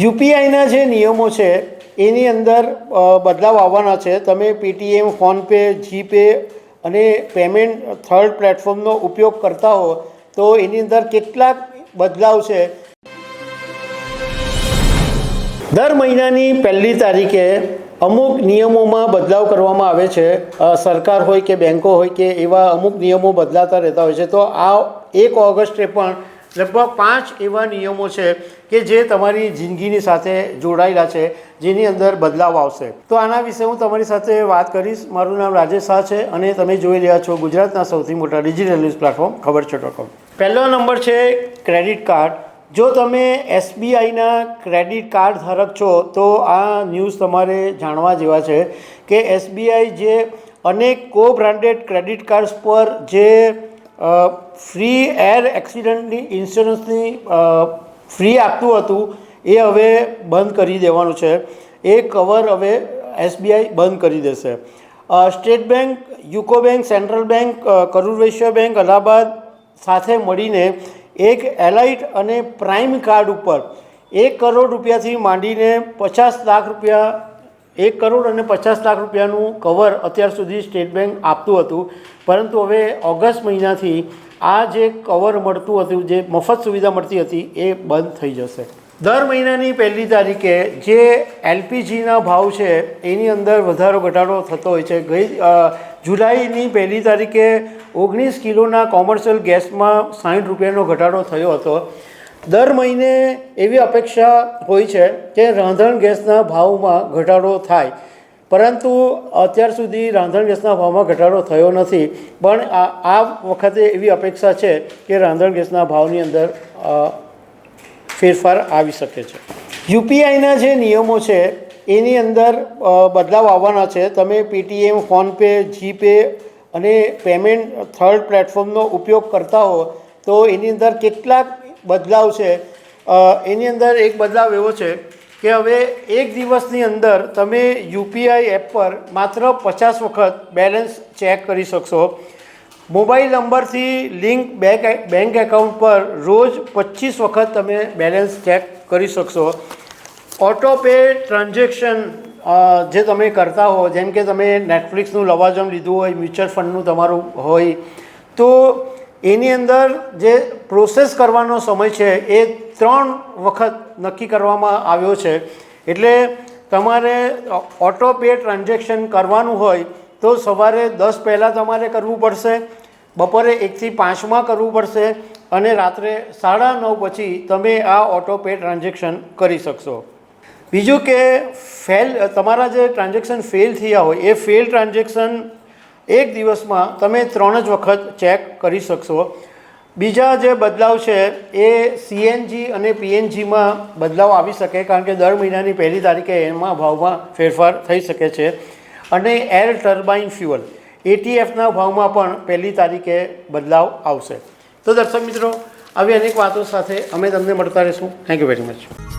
યુપીઆઈના જે નિયમો છે, એની અંદર બદલાવ આવવાના છે. તમે પેટીએમ ફોનપે, જીપે અને પેમેન્ટ થર્ડ પ્લેટફોર્મનો ઉપયોગ કરતા હો, તો એની અંદર કેટલાક બદલાવ છે. દર મહિનાની પહેલી તારીખે અમુક નિયમોમાં બદલાવ કરવામાં આવે છે. સરકાર હોય કે બેન્કો હોય કે એવા અમુક નિયમો બદલાતા રહેતા હોય છે. તો આ એક ઓગસ્ટે પણ લગભગ પાંચ એવા નિયમો છે કે જે તમારી જિંદગીની સાથે જોડાયેલા છે, જેની અંદર બદલાવ આવશે. તો આના વિશે હું તમારી સાથે વાત કરીશ. મારું નામ રાજેશ શાહ છે અને તમે જોઈ રહ્યા છો ગુજરાતના સૌથી મોટા ડિજિટલ ન્યૂઝ પ્લેટફોર્મ ખબર છે ડોટ કોમ પહેલો નંબર છે ક્રેડિટ કાર્ડ. જો તમે એસબીઆઈના ક્રેડિટ કાર્ડ ધારક છો, તો આ ન્યૂઝ તમારે જાણવા જેવા છે કે એસબીઆઈ જે અનેક કો બ્રાન્ડેડ ક્રેડિટ કાર્ડ્સ પર જે ફ્રી એર એક્સિડન્ટની ઇન્સ્યોરન્સની ફ્રી આપતું હતું, એ હવે બંધ કરી દેવાનું છે. એ કવર હવે એસબીઆઈ બંધ કરી દેશે. State bank UCO bank central bank Karur Vysya bank Allahabad સાથે મળીને એક એલાઇટ અને પ્રાઇમ કાર્ડ ઉપર એક કરોડ રૂપિયાથી માંડીને પચાસ લાખ રૂપિયા એક કરોડ અને પચાસ લાખ રૂપિયાનું કવર અત્યાર સુધી સ્ટેટ બેંક આપતું હતું. પરંતુ હવે ઓગસ્ટ મહિનાથી આ જે કવર મળતું હતું, જે મફત સુવિધા મળતી હતી, એ બંધ થઈ જશે. દર મહિનાની પહેલી તારીખે જે એલપીજીના ભાવ છે, એની અંદર વધારો ઘટાડો થતો હોય છે. ગઈ જુલાઈની પહેલી તારીખે ઓગણીસ કિલોના કોમર્શિયલ ગેસમાં સાઠ રૂપિયાનો ઘટાડો થયો હતો. દર મહિને એવી અપેક્ષા હોય છે કે રાંધણ ગેસના ભાવમાં ઘટાડો થાય. પરંતુ અત્યાર સુધી રાંધણ ગેસના ભાવમાં ઘટાડો થયો નથી. પણ આ વખતે એવી અપેક્ષા છે કે રાંધણ ગેસના ભાવની અંદર ફેરફાર આવી શકે છે. યુપીઆઈના જે નિયમો છે, એની અંદર બદલાવ આવવાના છે. તમે પેટીએમ ફોનપે, જીપે અને પેમેન્ટ થર્ડ પ્લેટફોર્મનો ઉપયોગ કરતા હો, તો એની અંદર કેટલાક બદલાવ છે. એની અંદર એક બદલાવ એવો છે કે હવે એક દિવસની અંદર તમે યુપીઆઈ એપ પર માત્ર પચાસ વખત બેલેન્સ ચેક કરી શકશો. મોબાઈલ નંબરથી લિંક બેંક બેંક એકાઉન્ટ પર રોજ પચીસ વખત તમે બેલેન્સ ચેક કરી શકશો. ઓટો પે ટ્રાન્ઝેક્શન જે તમે કરતા હો, જેમ કે તમે નેટફ્લિક્સનું લવાજમ લીધું હોય, મ્યુચ્યુઅલ ફંડનું તમારું હોય, તો એની અંદર જે પ્રોસેસ કરવાનો સમય છે એ ત્રણ વખત નક્કી કરવામાં આવ્યો છે. એટલે તમારે ઓટો પે ટ્રાન્ઝેક્શન કરવાનું હોય તો સવારે દસ પહેલાં તમારે કરવું પડશે, બપોરે એકથી પાંચમાં કરવું પડશે અને રાત્રે સાડા નવ પછી તમે આ ઓટો પે ટ્રાન્ઝેક્શન કરી શકશો. બીજું કે ફેલ તમારા જે ટ્રાન્ઝેક્શન ફેલ થયા હોય, એ ફેલ ટ્રાન્ઝેક્શન એક દિવસમાં તમે ત્રણ જ વખત ચેક કરી શકશો. બીજા જે બદલાવ છે, એ સીએનજી અને પીએનજીમાં બદલાવ આવી શકે કારણ કે દર મહિનાની પહેલી તારીખે એમાં ભાવમાં ફેરફાર થઈ શકે છે. અને એર ટર્બાઇન ફ્યુઅલ એટીએફના ભાવમાં પણ પહેલી તારીખે બદલાવ આવશે. તો દર્શક મિત્રો, આવી અનેક વાતો સાથે અમે તમને મળતા રહીશું. Thank you very much